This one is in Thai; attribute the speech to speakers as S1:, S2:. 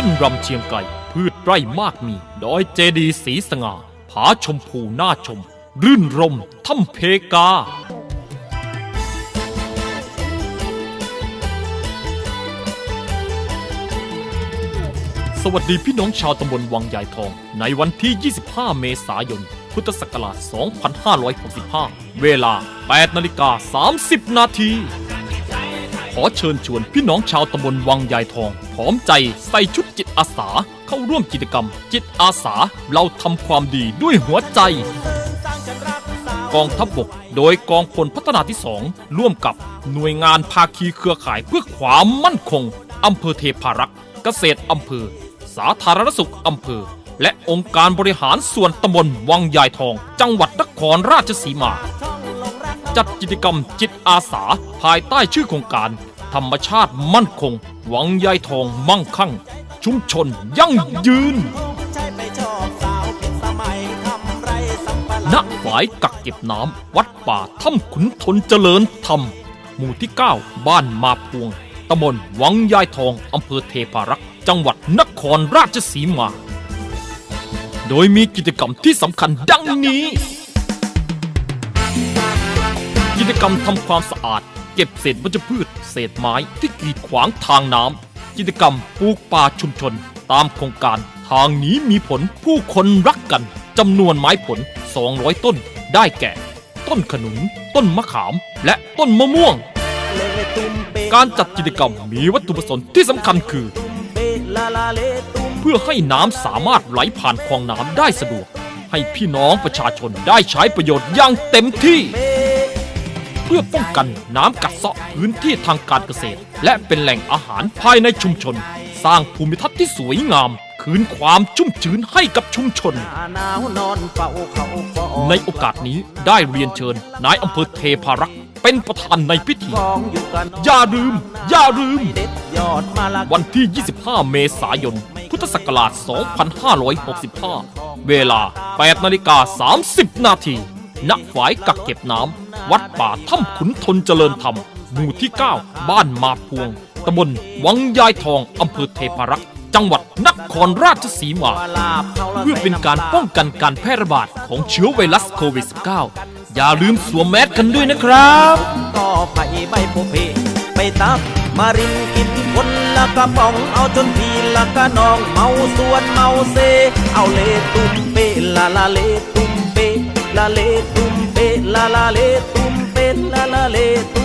S1: ต้นรำเชียงไก่พืชไร่มากมี ดอยเจดีสีสง่า ผาชมพูน่าชม รื่นรมถ้ำเพกา สวัสดีพี่น้องชาวตำบลวังใหญ่ทอง ในวันที่ 25 เมษายน พุทธศักราช 2565 เวลา 8 นาฬิกา 30 นาที ขอเชิญชวนพี่น้องชาวตำบลวังยายทองพร้อมใจใส่ชุดจิตอาสาเข้าร่วมกิจกรรม จิตอาสาเราทำความดีด้วยหัวใจ กองทัพบบกโดยกองพลพัฒนาที่2ร่วมกับหน่วยงานภาคีเครือข่ายเพื่อความมั่นคงอำเภอเทพารักษ์เกษตรอำเภอ สาธารณสุขอำเภอ และองค์การบริหารส่วนตำบลวังยายทอง จังหวัดนครราชสีมา จัดกิจกรรมจิตอาสา ภายใต้ชื่อโครงการ ธรรมชาติมั่นคง หวังยายทองมั่งคั่ง ชุมชนยั่งยืน
S2: ใช่ไปชอบสาวผิดสมัยทำไรสัมปะห
S1: ณฝายกักเก็บน้ำวัดป่าถ้ำขุนทนเจริญธรรม หมู่ที่ 9 บ้านมาพวงตำบลวังยายทองอำเภอเทพารักษ์จังหวัดนครราชสีมา โดยมีกิจกรรมที่สำคัญดังนี้ จกรรมทำความสะอาด เก็บเศษวัชพืช เศษไม้ที่กีดขวางทางน้ำกิจกรรมปลูกป่าชุมชน ตามโครงการทางนี้มีผลผู้คนรักกันจำนวนไม้ผล 200 ต้นได้แก่ ต้นขนุน ต้นมะขาม และต้นมะม่วง การจัดกิจกรรมมีวัตถุประสงค์ที่สำคัญคือ
S2: เพื่
S1: อให้น้ำสามารถไหลผ่านคลองน้ำได้สะดวก ให้พี่น้องประชาชนได้ใช้ประโยชน์อย่างเต็มที่
S2: เพื่
S1: อป้องกันน้ำกัดเซาะพื้นที่ทางการเกษตร และเป็นแหล่งอาหารภายในชุมชน สร้างภูมิทัศน์ที่สวยงาม คืนความชุ่มชื้นให้กับชุมชน
S2: นนนน
S1: ในโอกาสนี้ได้เรียนเชิญนายอำเภอเทพารักษ์เป็นประธานในพิธี
S2: ออยู่กัน
S1: อย่าลืม อย่าลืม
S2: ม
S1: วันที่ 25 เมษายน พุทธศักราช 2565 เวลา 8นาฬิกา 30 นาที ณฝายกักเก็บน้ำ วัดป่าถ้ำขุนทนเจริญธรรม หมู่ที่ 9 บ้านมาพวง ตำบลวังยายทองอำเภอเทพารักษ์ จังหวัดนครราชสีมา
S2: เพื่
S1: อเป็นการป้องกันการแพร่ระบาดของเชื้อไวรัสโควิด -19 อย่าลืมสวมแมสกันด้วยนะครับ
S2: ก็ไปใบโพเพไปตักมารินกินคนละกระป๋องเอาจนพีละกะนองเมาสวนเมาเซ เอาเลตุ้มเปลาลาเลตุ้ม la le tum pe la la le tum pe la la le tum